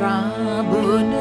শ্রাবণ